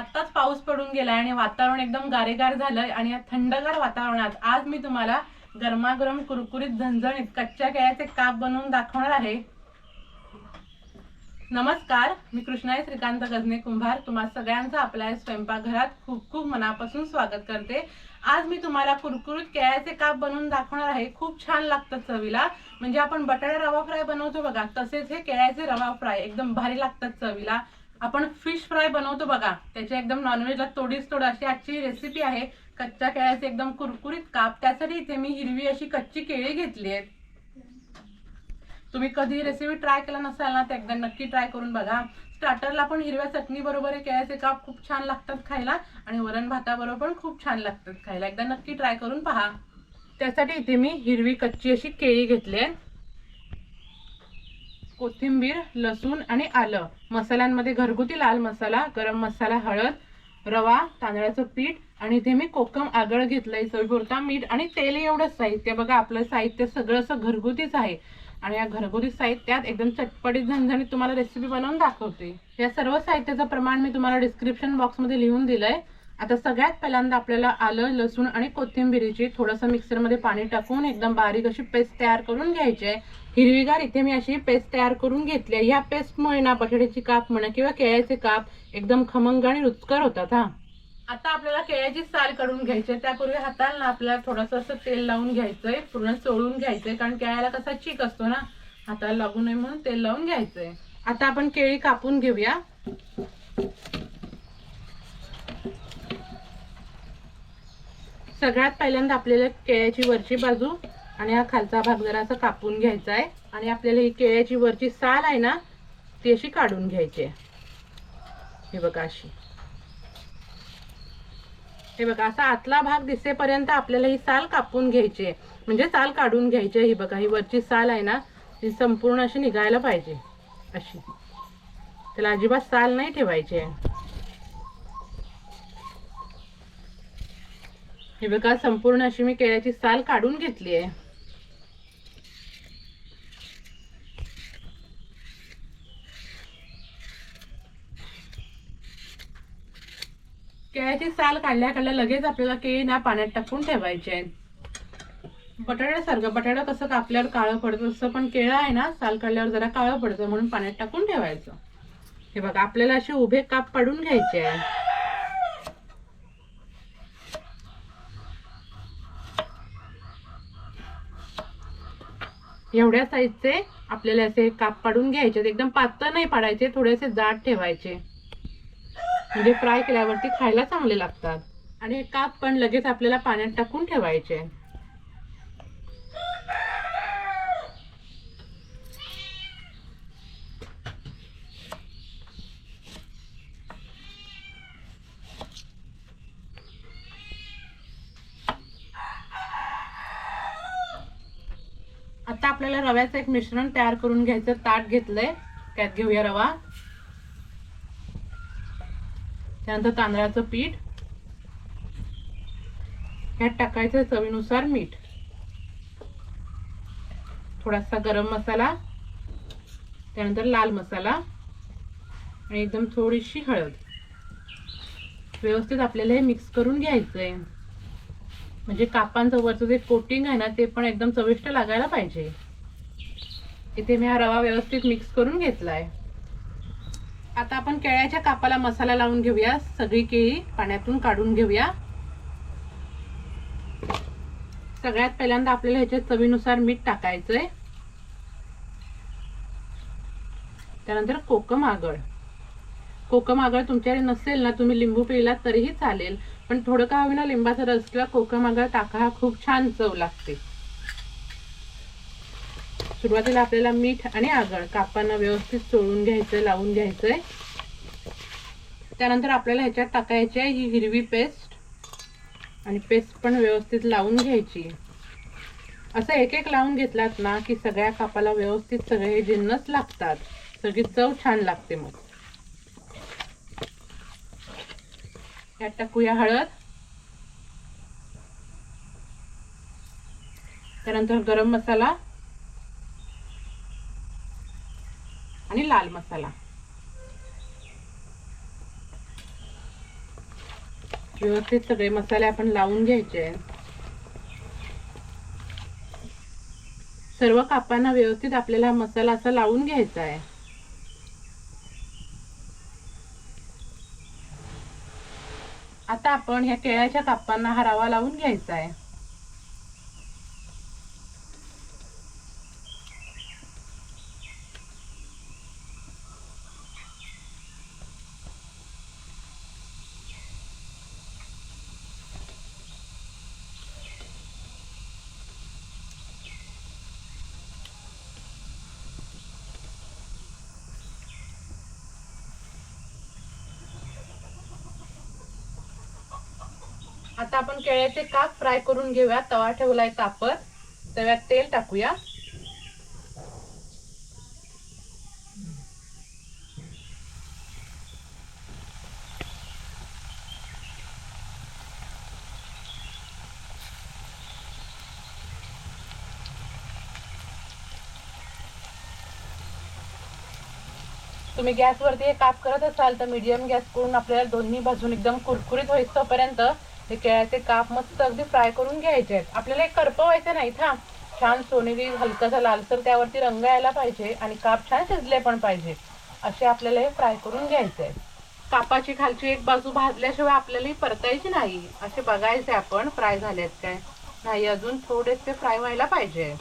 आत्ताच पाऊस पडून गेलाय आणि वातावरण एकदम गारेगार झालंय आणि या थंडगार वातावरणात आज मी तुम्हाला गरमागरम कुरकुरीत झणझणीत कच्च्या केळ्याचे काप बनवून दाखवणार आहे. नमस्कार मी कृष्णाई श्रीकांत गजने कुंभार. तुम्हा सगळ्यांचं आपल्या स्वयंपाकघरात खूप खूप मनापासून स्वागत करते. आज मी तुम्हाला कुरकुरीत केळ्याचे काप बनवून दाखवणार आहे. खूप छान लागतं चवीला. म्हणजे आपण बटाटा रवा फ्राय बनवतो बघा तसेच हे केळ्याचे रवा फ्राय एकदम भारी लागतात चवीला. आपण फिश फ्राय बनवतो बघा. त्याच्या एकदम नॉनव्हेजला तोडीच तोड अशी आजची रेसिपी आहे. कच्च्या केळ्याचे एकदम कुरकुरीत काप. त्यासाठी इथे मी हिरवी अशी कच्ची केळी घेतली आहेत तुम्ही कधी रेसिपी ट्राय केला नसाल ना तर एकदा नक्की ट्राय करून बघा. स्टार्टरला पण हिरव्या चटणी बरोबर हे केळ्याचे काप खूप छान लागतात खायला आणि वरण भाताबरोबर पण खूप छान लागतात खायला. एकदा नक्की ट्राय करून पहा. त्यासाठी इथे मी हिरवी कच्ची अशी केळी घेतली आहे. कोथिंबीर लसूण आणि आलं. मसाल्यांमध्ये घरगुती लाल मसाला गरम मसाला हळद रवा तांदळाचं पीठ आणि इथे मी कोकम आगळ घेतलंय. चवीपुरता मीठ आणि तेल एवढंच साहित्य. बघा आपलं साहित्य सगळं असं घरगुतीच आहे. आणि या घरगुती साहित्यात एकदम चटपटीत झणझणीत तुम्हाला रेसिपी बनवून दाखवते. या सर्व साहित्याचं प्रमाण मी तुम्हाला डिस्क्रिप्शन बॉक्समध्ये लिहून दिलंय. आता सगळ्यात पहिल्यांदा आपल्याला आलं लसूण आणि कोथिंबिरीची थोडंसं मिक्सरमध्ये पाणी टाकून एकदम बारीक अशी पेस्ट तयार करून घ्यायची आहे. हिरवीगार इथे मी अशी पेस्ट तयार करून घेतली आहे. ह्या पेस्टमुळे ना बटाट्याची काप म्हणा किंवा केळ्याचे काप एकदम खमंग आणि रुचकर होतात हा. आता आपल्याला केळ्याची साल काढून घ्यायची त्यापूर्वी हाताला ना आपल्याला थोडंसं असं तेल लावून घ्यायचंय. पूर्ण चोळून घ्यायचंय. कारण केळ्याला कसा चीक असतो ना हाताला लागू नये म्हणून तेल लावून घ्यायचंय. आता आपण केळी कापून घेऊया. सगळ्यात पहिल्यांदा आपल्याला केळ्याची वरची बाजू आणि हा खालचा भाग जरा असा कापून घ्यायचा आहे. आणि आपल्याला ही केळ्याची वरची साल आहे ना ती अशी काढून घ्यायची आहे. हे बघा अशी. हे बघा असा आतला भाग दिसेपर्यंत आपल्याला ही साल कापून घ्यायची आहे. म्हणजे साल काढून घ्यायची आहे ही बघा ही वरची साल आहे ना ती संपूर्ण अशी निघायला पाहिजे. अशी. त्याला अजिबात साल नाही ठेवायची आहे. हे बघा संपूर्ण अशी मी केळ्याची साल काढून घेतली आहे. केळ्याची साल काढल्या काढल्या लगेच आपल्याला केळी ना पाण्यात टाकून ठेवायचे आहे. बटाट्यासारखं बटाटा कसं कापल्यावर काळं पडतं तसं पण केळं आहे ना साल काढल्यावर जरा काळं पडतं म्हणून पाण्यात टाकून ठेवायचं. हे बघा आपल्याला असे उभे काप पाडून घ्यायचे आहे. एवढ्या साईजचे आपल्याला असे काप पाडून घ्यायचे एकदम पातळ नाही पाडायचे थोडेसे जाड ठेवायचे. म्हणजे फ्राय केल्यावरती खायला चांगले लागतात. आणि हे काप पण लगेच आपल्याला पाण्यात टाकून ठेवायचे. आता आपल्याला रव्याचं एक मिश्रण तयार करून घ्यायचं. ताट घेतलंय. त्यात घेऊया रवा. त्यानंतर तांदळाचं पीठ. ह्यात टाकायचं चवीनुसार मीठ. थोडासा गरम मसाला. त्यानंतर लाल मसाला. आणि एकदम थोडीशी हळद. व्यवस्थित आपल्याला हे मिक्स करून घ्यायचंय. म्हणजे कापांचं वरचं जे कोटिंग आहे ना ते पण एकदम चविष्ट लागायला पाहिजे. इथे मी हा रवा व्यवस्थित मिक्स करून घेतलाय. आता आपण केळ्याच्या कापाला मसाला लावून घेऊया. सगळी केळी पाण्यातून काढून घेऊया. सगळ्यात पहिल्यांदा आपल्याला ह्याच्यात चवीनुसार मीठ टाकायचंय. त्यानंतर कोकम आगळ. कोकम आगळ तुमच्याकडे नसेल ना तुम्ही लिंबू पिला तरीही चालेल. पण थोडं का होईना लिंबाचा रस किंवा कोकम आगळ टाका हा खूप छान चव लागते. सुरुवातीला आपल्याला मीठ आणि आगळ कापांना व्यवस्थित चोळून घ्यायचंय लावून घ्यायचंय. त्यानंतर आपल्याला ह्याच्यात टाकायची आहे ही हिरवी पेस्ट आणि पेस्ट पण व्यवस्थित लावून घ्यायची. असं एक एक लावून घेतलात ना की सगळ्या कापाला व्यवस्थित सगळे हे जिन्नस लागतात. सगळी चव छान लागते मग. यात टाकूया हळद. त्यानंतर गरम मसाला. आणि लाल मसाला. व्यवस्थित सगळे मसाले आपण लावून घ्यायचे. सर्व कापांना व्यवस्थित आपल्याला मसाला असा लावून घ्यायचा आहे. आता आपण ह्या केळ्याच्या कापांना हा रवा लावून घ्यायचा आहे. आता आपण केळ्याचे काप फ्राय करून घेऊया. तवा ठेवलाय तापत. तव्यात तेल टाकूया. तुम्ही गॅसवरती हे काप करत असाल तर मीडियम गॅस करून आपल्याला दोन्ही बाजून एकदम कुरकुरीत होईस्तोपर्यंत हे केळ्याचे काप मस्त अगदी फ्राय करून घ्यायचे आहेत. आपल्याला एक करपवायचं नाही हा छान सोनेरी हलकासा लालसर त्यावरती रंग यायला पाहिजे आणि काप छान शिजले पण पाहिजे. असे आपल्याला हे फ्राय करून घ्यायचे आहेत. कापाची खालची एक बाजू भाजल्याशिवाय आपल्याला ही परतायची नाही. असे बघायचे आपण फ्राय झालेत काय? नाही अजून थोडेसे फ्राय व्हायला पाहिजे.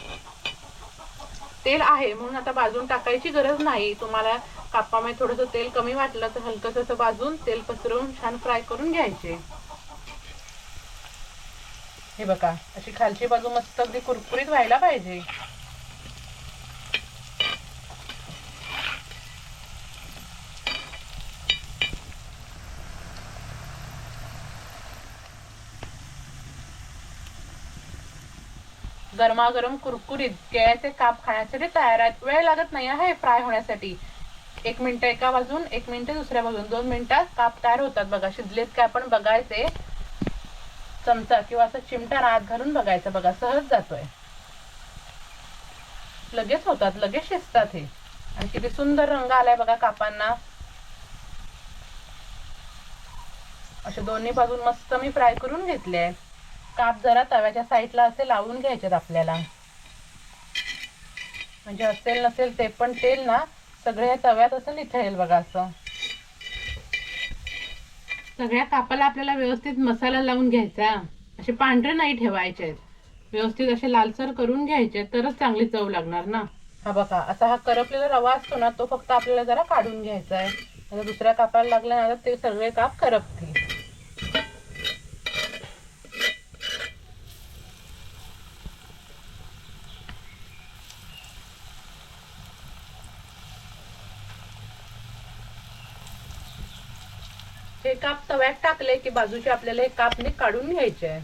तेल आहे म्हणून आता बाजून टाकायची गरज नाही. तुम्हाला कापामध्ये थोडंसं तेल कमी वाटलं तर हलकंसं बाजून तेल पसरवून छान फ्राय करून घ्यायचे. हे बघा अशी खालची बाजू मस्त अगदी कुरकुरीत व्हायला पाहिजे. गरमागरम कुरकुरीत केळ्याचे काप खाण्यासाठी तयार आहेत. वेळ लागत नाही आहे फ्राय होण्यासाठी. एक मिनिट एका बाजून एक मिनिट दुसऱ्या बाजून. दोन मिनिटात काप तयार होतात बघा. शिजलेत काय आपण बघायचे. चमचा किंवा असं चिमटा आत घालून बघायचं बघा सहज जातोय. लगेच होतात लगेच शिजतात हे. आणि किती सुंदर रंग आलाय बघा कापांना. असे दोन्ही बाजून मस्त मी फ्राय करून घेतले. काप जरा तव्याच्या साईडला असे लावून घ्यायचेत आपल्याला. म्हणजे असेल नसेल ते पण तेल ना सगळे तव्यात असं निथळेल बघा असं. सगळ्या कापाला आपल्याला व्यवस्थित मसाला लावून घ्यायचा. असे पांढरे नाही ठेवायचे. व्यवस्थित असे लालसर करून घ्यायचे तरच चांगली चव लागणार ना. हा बघा असा हा करपलेला रवा असतो ना तो फक्त आपल्याला जरा काढून घ्यायचा आहे. आता दुसऱ्या कापाला लागला ना तर ते सगळे काप करपते हे काप तव्यात टाकले की बाजूचे आपल्याला हे कापने काढून घ्यायचे आहे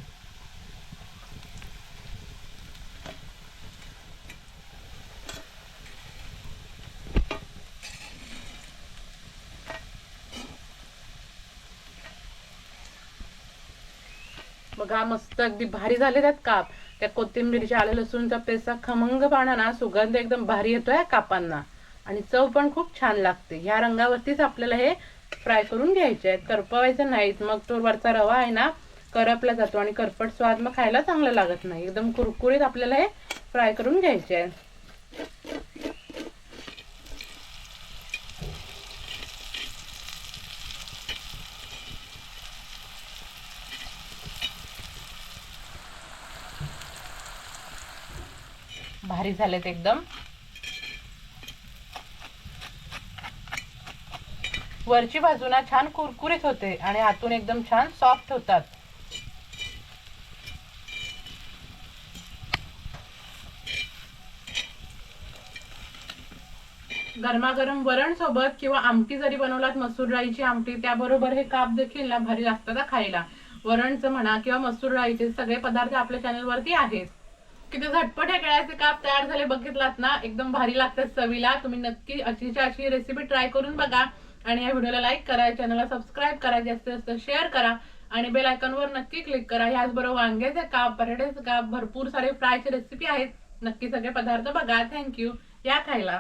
बघा मस्त अगदी भारी झाले त्यात काप. त्या कोथिंबीरच्या आले लसूणचा पेस्टचा खमंग पाना ना सुगंध एकदम भारी येतोय कापांना. आणि चव पण खूप छान लागते. ह्या रंगावरतीच आपल्याला हे फ्राय करून घ्यायचे आहेत. करपवायचं नाहीत. मग तो वरचा रवा आहे ना करपला जातो आणि करपट स्वाद मग खायला चांगला लागत नाही. एकदम कुरकुरीत आपल्याला हे फ्राय करून घ्यायचे आहे भारी झालेत एकदम. वरची बाजूना छान कुरकुरीत होते आणि आतून एकदम छान सॉफ्ट होतात. गरमागरम वरण सोबत किंवा आमटी जरी बनवलात मसूर डाळीची आमटी त्याबरोबर हे काप देखील ना भारी लागतात का खायला. वरणचं म्हणा किंवा मसूर डाळीचे सगळे पदार्थ आपल्या चॅनलवरती आहेत. किती झटपट हे केळ्याचे काप तयार झाले बघितलात ना? एकदम भारी लागतात चवीला. तुम्ही नक्की अशीच्या अशी रेसिपी ट्राय करून बघा. आणि या व्हिडिओला लाईक करा चॅनलला सबस्क्राईब करा जास्तीत जास्त शेअर करा आणि बेल आयकॉनवर नक्की क्लिक करा. ह्याचबरोबर वांग्याचे काप बटाट्याचे काप भरपूर सारे फ्रायचे रेसिपी आहेत. नक्की सगळे पदार्थ बघा. थँक्यू या खायला.